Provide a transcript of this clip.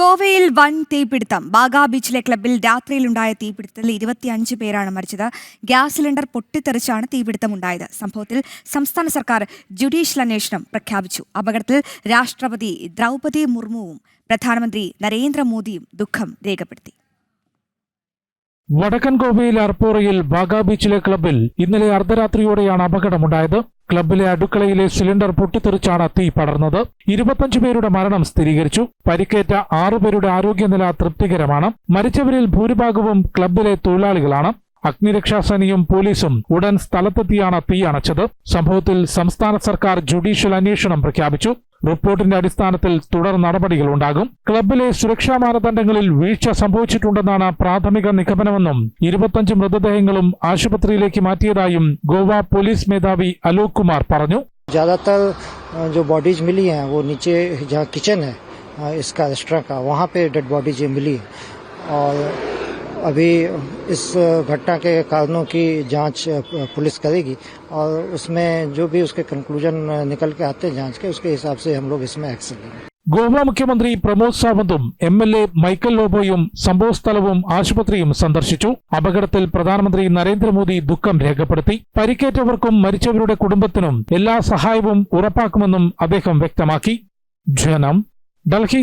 ഗോവയിൽ വൻ തീപിടുത്തം. ബാഗാ ബീച്ചിലെ ക്ലബ്ബിൽ രാത്രിയിലുണ്ടായ തീപിടുത്തത്തിൽ ഇരുപത്തിയഞ്ച് പേരാണ് മരിച്ചത്. ഗ്യാസ് സിലിണ്ടർ പൊട്ടിത്തെറിച്ചാണ് തീപിടുത്തം ഉണ്ടായത് സംഭവത്തിൽ സംസ്ഥാന സർക്കാർ ജുഡീഷ്യൽ അന്വേഷണം പ്രഖ്യാപിച്ചു. അപകടത്തിൽ രാഷ്ട്രപതി ദ്രൗപതി മുർമുവും പ്രധാനമന്ത്രി നരേന്ദ്രമോദിയും ദുഃഖം രേഖപ്പെടുത്തി. വടക്കൻ ഗോവയിൽ അർപ്പോറയിൽ ബാഗ ബീച്ചിലെ ക്ലബ്ബിൽ ഇന്നലെ അർദ്ധരാത്രിയോടെയാണ് അപകടമുണ്ടായത്. ക്ലബ്ബിലെ അടുക്കളയിലെ സിലിണ്ടർ പൊട്ടിത്തെറിച്ചാണ് തീ പടർന്നത്. ഇരുപത്തഞ്ച് പേരുടെ മരണം സ്ഥിരീകരിച്ചു. പരിക്കേറ്റ ആറുപേരുടെ ആരോഗ്യനില തൃപ്തികരമാണ്. മരിച്ചവരിൽ ഭൂരിഭാഗവും ക്ലബ്ബിലെ തൊഴിലാളികളാണ്. അഗ്നിരക്ഷാസേനയും പോലീസും ഉടൻ സ്ഥലത്തെത്തിയാണ് തീ അണച്ചത്. സംഭവത്തിൽ സംസ്ഥാന സർക്കാർ ജുഡീഷ്യൽ അന്വേഷണം പ്രഖ്യാപിച്ചു. റിപ്പോർട്ടിന്റെ അടിസ്ഥാനത്തിൽ തുടർ നടപടികളുണ്ടാകും ക്ലബ്ബിലെ സുരക്ഷാ മാനദണ്ഡങ്ങളിൽ വീഴ്ച സംഭവിച്ചിട്ടുണ്ടെന്നാണ് പ്രാഥമിക നിഗമനമെന്നും ഇരുപത്തഞ്ച് മൃതദേഹങ്ങളും ആശുപത്രിയിലേക്ക് മാറ്റിയതായും ഗോവ പോലീസ് മേധാവി അലോക് കുമാർ പറഞ്ഞു ज़्यादातर अ, जो बॉडीज मिली हैं वो नीचे जहाँ किचन है अ, इसका रेस्टोरेंट का वहाँ पे डेड बॉडीज मिली है और अभी इस घटना के कारणों की जांच अ, पुलिस करेगी और उसमें जो भी उसके कंक्लूजन निकल के आते हैं जांच के उसके हिसाब से हम लोग इसमें एक्शन लेंगे ഗോവ മുഖ്യമന്ത്രി പ്രമോദ് സാവന്തും എം എൽ എ മൈക്കൽ ലോബോയും സംഭവസ്ഥലവും ആശുപത്രിയും സന്ദർശിച്ചു അപകടത്തിൽ പ്രധാനമന്ത്രി നരേന്ദ്രമോദി ദുഃഖം രേഖപ്പെടുത്തി പരിക്കേറ്റവർക്കും മരിച്ചവരുടെ കുടുംബത്തിനും എല്ലാ സഹായവും ഉറപ്പാക്കുമെന്നും അദ്ദേഹം വ്യക്തമാക്കി ജനം ഡൽഹി